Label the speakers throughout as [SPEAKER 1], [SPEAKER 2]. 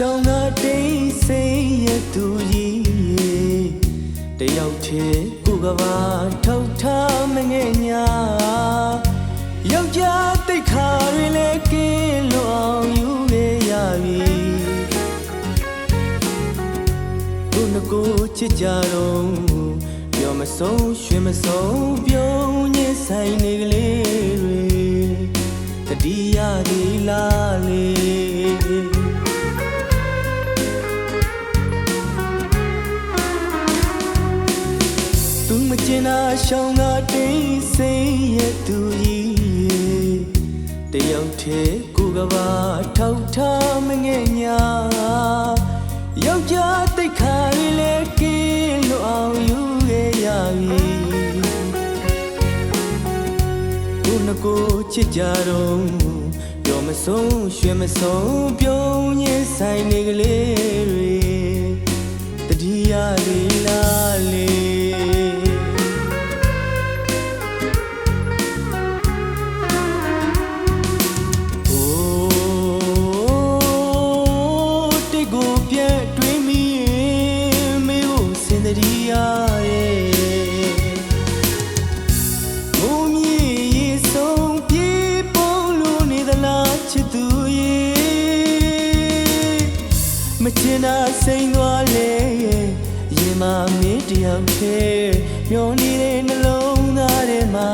[SPEAKER 1] ရှောင်းတာတိတ်ဆိတ်ရဲ့သူကြီးတယောက်တည်းကိုယ်ကဘာထောက်ထားမငဲ့ညာယောက်ျားတိတ်ခါတွေလည်းကင်းလို့အောင်ယူလေရပြီကိုယ်ငကိုချစ်ကြတော့ပြောမဆုံးရွှင်မဆုံးပြုံး သူမကျင်တာရှောင်းတာတိတ်ဆိတ်ရဲ့သူကြီးတယောက်တည်းကိုယ်ကဘာထောက်ထားမငဲ့ညာယောက်ျားတိတ်ခါရီလေကင်းလို့အောင်ယူခဲ့ရပြီကိုယ်နှကိုချစ်ကြတော့ပြောမဆုံးရွှင်မဆုံးပြုံးရင်းဆိုင်နေကလေးတွေတတိယလေးလားလေ င်းတယောက်တည်းမျောနေတဲ့နှလုံးသားထဲမှာ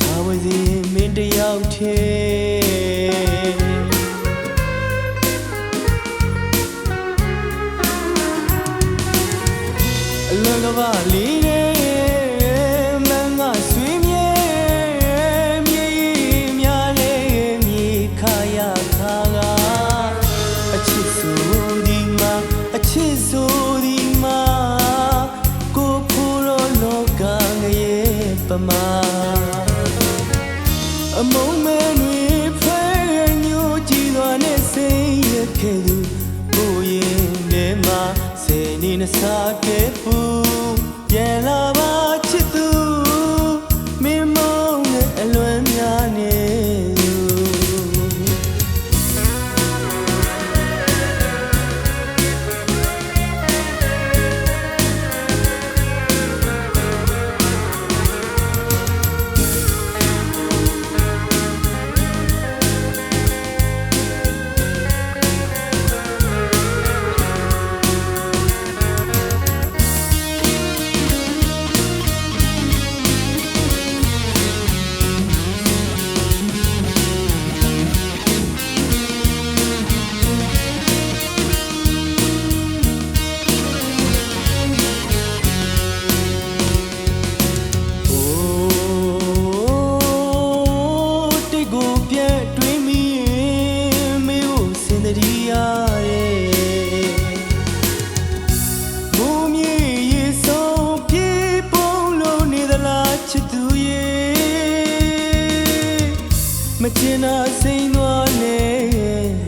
[SPEAKER 1] ထားဝစီမင်းတယောက်တည်းအလွန်ကပါလေး အမုံမဲတွေဖဲညိုကြည့်သွားနဲ့စိတ်ရခဲ့သူကိုရင်ထဲမှာစေနေနစားခဲ့ပူပြန်လာ မချင်တာစိန်သွားလေ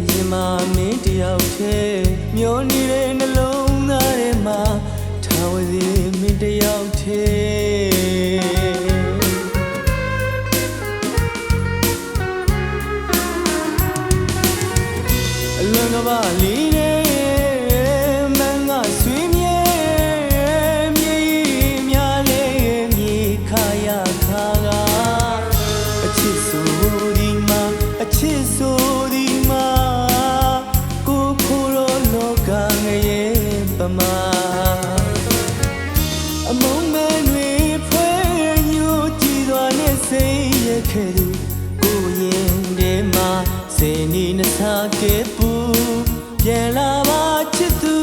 [SPEAKER 1] ရင်မမင်းတယောက်တည်းမျောနေတဲ့နှလုံးသားထဲမှာထားဝစီမင်းတယောက်တည်းအလွန်ကပါလေး ఎలా వాచుతూ